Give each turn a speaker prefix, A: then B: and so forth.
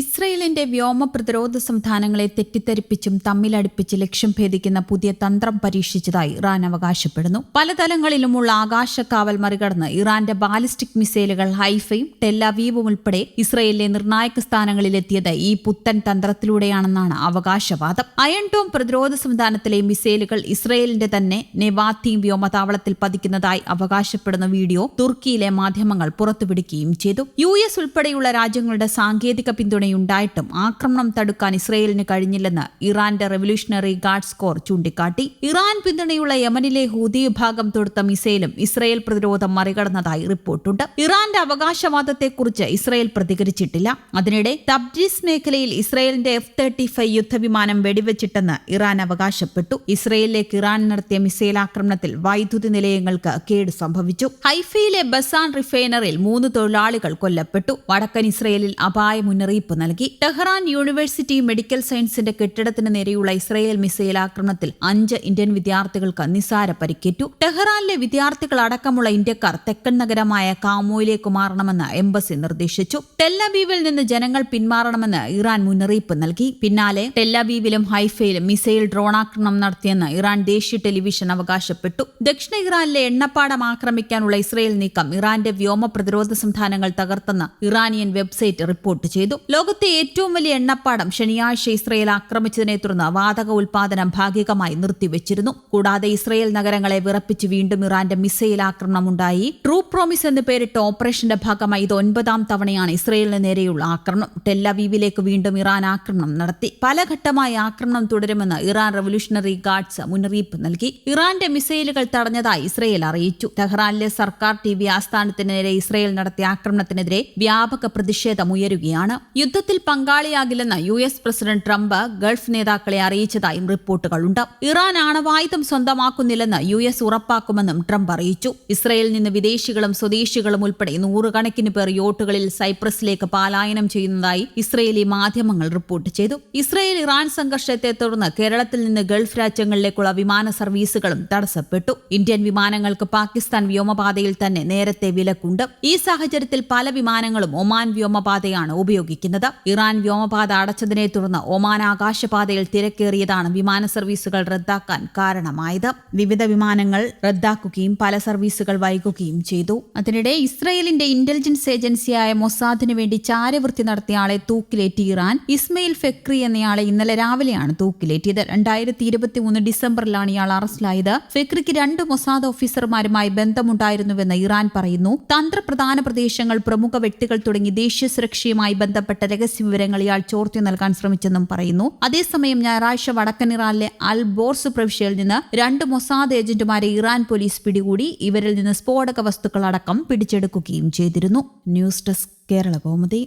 A: ഇസ്രയേലിന്റെ വ്യോമ പ്രതിരോധ സംവിധാനങ്ങളെ തെറ്റിദ്ധരിപ്പിച്ചും തമ്മിലടുപ്പിച്ച് ലക്ഷ്യം ഭേദിക്കുന്ന പുതിയ തന്ത്രം പരീക്ഷിച്ചതായി ഇറാൻ അവകാശപ്പെടുന്നു. പല തലങ്ങളിലുമുള്ള ആകാശക്കാവൽ മറികടന്ന് ഇറാന്റെ ബാലിസ്റ്റിക് മിസൈലുകൾ ഹൈഫയും ടെല്ലാവീവും ഉൾപ്പെടെ ഇസ്രയേലിലെ നിർണായക സ്ഥാനങ്ങളിലെത്തിയത് ഈ പുത്തൻ തന്ത്രത്തിലൂടെയാണെന്നാണ് അവകാശവാദം. അയൺ ഡോം പ്രതിരോധ സംവിധാനത്തിലെ മിസൈലുകൾ ഇസ്രയേലിന്റെ തന്നെ നെവാത്തീം വ്യോമതാവളത്തിൽ പതിക്കുന്നതായി അവകാശപ്പെടുന്ന വീഡിയോ തുർക്കിയിലെ മാധ്യമങ്ങൾ പുറത്തുവിടുകയും ചെയ്തു. യു എസ് ഉൾപ്പെടെയുള്ള രാജ്യങ്ങളുടെ സാങ്കേതിക പിന്തുണയുണ്ടായിട്ടും ആക്രമണം തടുക്കാൻ ഇസ്രയേലിന് കഴിഞ്ഞില്ലെന്ന് ഇറാന്റെ റെവല്യൂഷണറി ഗാർഡ്സ് കോർ ചൂണ്ടിക്കാട്ടി. ഇറാൻ പിന്തുണയുള്ള യമനിലെ ഹൂതി വിഭാഗം തൊടുത്ത മിസൈലും ഇസ്രയേൽ പ്രതിരോധം മറികടന്നതായി റിപ്പോർട്ടുണ്ട്. ഇറാന്റെ അവകാശവാദത്തെക്കുറിച്ച് ഇസ്രയേൽ പ്രതികരിച്ചിട്ടില്ല. അതിനിടെ തബ്രീസ് മേഖലയിൽ ഇസ്രയേലിന്റെ എഫ് തേർട്ടി ഫൈവ് യുദ്ധവിമാനം വെടിവെച്ചിട്ടെന്ന് ഇറാൻ അവകാശപ്പെട്ടു. ഇസ്രയേലിലേക്ക് ഇറാൻ നടത്തിയ മിസൈൽ ആക്രമണത്തിൽ വൈദ്യുതി നിലയങ്ങൾക്ക് കേട് സംഭവിച്ചു. ഹൈഫയിലെ ബസാൻ റിഫൈനറിയിൽ മൂന്ന് തൊഴിലാളികൾ കൊല്ലപ്പെട്ടു. വടക്കൻ ഇസ്രയേലിൽ അപായ മുന്നറിയിപ്പ് നൽകി. ടെഹ്റാൻ യൂണിവേഴ്സിറ്റി മെഡിക്കൽ സയൻസിന്റെ കെട്ടിടത്തിന് നേരെയുള്ള ഇസ്രയേൽ മിസൈൽ ആക്രമണത്തിൽ അഞ്ച് ഇന്ത്യൻ വിദ്യാർത്ഥികൾക്ക് നിസാര പരിക്കേറ്റു. ടെഹ്റാനിലെ വിദ്യാർത്ഥികൾ അടക്കമുള്ള ഇന്ത്യക്കാർ തെക്കൻ നഗരമായ കാമോയിലേക്ക് മാറണമെന്ന് എംബസി നിർദ്ദേശിച്ചു. ടെല്ലബീവിൽ നിന്ന് ജനങ്ങൾ പിന്മാറണമെന്ന് ഇറാൻ മുന്നറിയിപ്പ് നൽകി. പിന്നാലെ ടെല്ലബീവിലും ഹൈഫയിലും മിസൈൽ ഡ്രോണാക്രമണം നടത്തിയെന്ന് ഇറാൻ ദേശീയ ടെലിവിഷൻ അവകാശപ്പെട്ടു. ദക്ഷിണ ഇറാനിലെ എണ്ണപ്പാടം ആക്രമിക്കാനുള്ള ഇസ്രയേൽ നീക്കം ഇറാന്റെ വ്യോമ പ്രതിരോധ സംവിധാനങ്ങൾ തകർത്തെന്ന് ഇറാനിയൻ വെബ്സൈറ്റ് റിപ്പോർട്ട് ചെയ്തു. ലോകത്തെ ഏറ്റവും വലിയ എണ്ണപ്പാടം ശനിയാഴ്ച ഇസ്രയേൽ ആക്രമിച്ചതിനെ തുടർന്ന് വാതക ഉൽപാദനം ഭാഗികമായി നിർത്തിവെച്ചിരുന്നു. കൂടാതെ ഇസ്രയേൽ നഗരങ്ങളെ വിറപ്പിച്ച് വീണ്ടും ഇറാന്റെ മിസൈൽ ആക്രമണം ഉണ്ടായി. ട്രൂ പ്രോമിസ് എന്ന് പേരിട്ട ഓപ്പറേഷന്റെ ഭാഗമായി ഇത് ഒൻപതാം തവണയാണ് ഇസ്രയേലിന് നേരെയുള്ള ആക്രമണം. ടെല്ലവീവിലേക്ക് വീണ്ടും ഇറാൻ ആക്രമണം നടത്തി. പല ഘട്ടമായി ആക്രമണം തുടരുമെന്ന് ഇറാൻ റവല്യൂഷണറി ഗാർഡ്സ് മുന്നറിയിപ്പ് നൽകി. ഇറാന്റെ മിസൈലുകൾ തടഞ്ഞതായി ഇസ്രയേൽ അറിയിച്ചു. ടെഹ്റാനിലെ സർക്കാർ ടി വി ആസ്ഥാനത്തിന് നേരെ ഇസ്രയേൽ നടത്തിയ ആക്രമണത്തിനെതിരെ വ്യാപക പ്രതിഷേധം ഉയരുകയാണ്. യുദ്ധത്തിൽ പങ്കാളിയാകില്ലെന്ന് U S president Trump Gulf നേതാക്കളെ അറിയിച്ചതായും റിപ്പോർട്ടുകളുണ്ട്. ഇറാൻ ആണവായുധം സ്വന്തമാക്കുന്നില്ലെന്ന് യു എസ് ഉറപ്പാക്കുമെന്നും ട്രംപ് അറിയിച്ചു. ഇസ്രയേലിൽ നിന്ന് വിദേശികളും സ്വദേശികളും ഉൾപ്പെടെ നൂറുകണക്കിന് പേർ യോട്ടുകളിൽ സൈപ്രസിലേക്ക് പലായനം ചെയ്യുന്നതായി ഇസ്രയേലി മാധ്യമങ്ങൾ റിപ്പോർട്ട് ചെയ്തു. ഇസ്രയേൽ ഇറാൻ സംഘർഷത്തെ തുടർന്ന് കേരളത്തിൽ നിന്ന് ഗൾഫ് രാജ്യങ്ങളിലേക്കുള്ള വിമാന സർവീസുകളും തടസ്സപ്പെട്ടു. ഇന്ത്യൻ വിമാനങ്ങൾക്ക് പാകിസ്ഥാൻ വ്യോമപാതയിൽ തന്നെ നേരത്തെ വിലക്കുണ്ട്. ഈ സാഹചര്യത്തിൽ പല വിമാനങ്ങളും ഒമാൻ വ്യോമപാതയാണ് ഉപയോഗിക്കുന്നത്. ഇറാൻ വ്യോമപാത അടച്ചതിനെ തുടർന്ന് ഒമാൻ ആകാശപാതയിൽ തിരക്കേറിയതാണ് വിമാന സർവീസുകൾ റദ്ദാക്കാൻ കാരണമായത്. വിവിധ വിമാനങ്ങൾ റദ്ദാക്കുകയും പല സർവീസുകൾ വൈകുകയും ചെയ്തു. അതിനിടെ ഇസ്രയേലിന്റെ ഇന്റലിജൻസ് ഏജൻസിയായ മൊസാദിന് വേണ്ടി ചാരവൃത്തി നടത്തിയയാളെ തൂക്കിലേറ്റി ഇറാൻ. ഇസ്മയിൽ ഫെക്രി എന്നയാളെ ഇന്നലെ രാവിലെയാണ് തൂക്കിലേറ്റിയത്. രണ്ടായിരത്തി ഇരുപത്തി മൂന്ന് ഡിസംബറിലാണ് ഇയാൾ അറസ്റ്റിലായത്. ഫെക്രിക്ക് രണ്ട് മൊസാദ് ഓഫീസർമാരുമായി ബന്ധമുണ്ടായിരുന്നുവെന്ന് ഇറാൻ പറയുന്നു. തന്ത്രപ്രധാന പ്രദേശങ്ങൾ പ്രമുഖ വ്യക്തികൾ തുടങ്ങി ദേശീയ സുരക്ഷയുമായി ബന്ധപ്പെട്ട രഹസ്യ വിവരങ്ങൾ ഇയാൾ ചോർത്തി നൽകാൻ ശ്രമിച്ചെന്നും പറയുന്നു. അതേസമയം ഞായറാഴ്ച വടക്കൻ ഇറാനിലെ അൽ ബോർസ് പ്രവിശ്യയിൽ നിന്ന് രണ്ട് മൊസാദ് ഏജന്റുമാരെ ഇറാൻ പോലീസ് പിടികൂടി ഇവരിൽ നിന്ന് സ്ഫോടക വസ്തുക്കളടക്കം പിടിച്ചെടുക്കുകയും ചെയ്തിരുന്നു. News desk Kerala Kaumudi.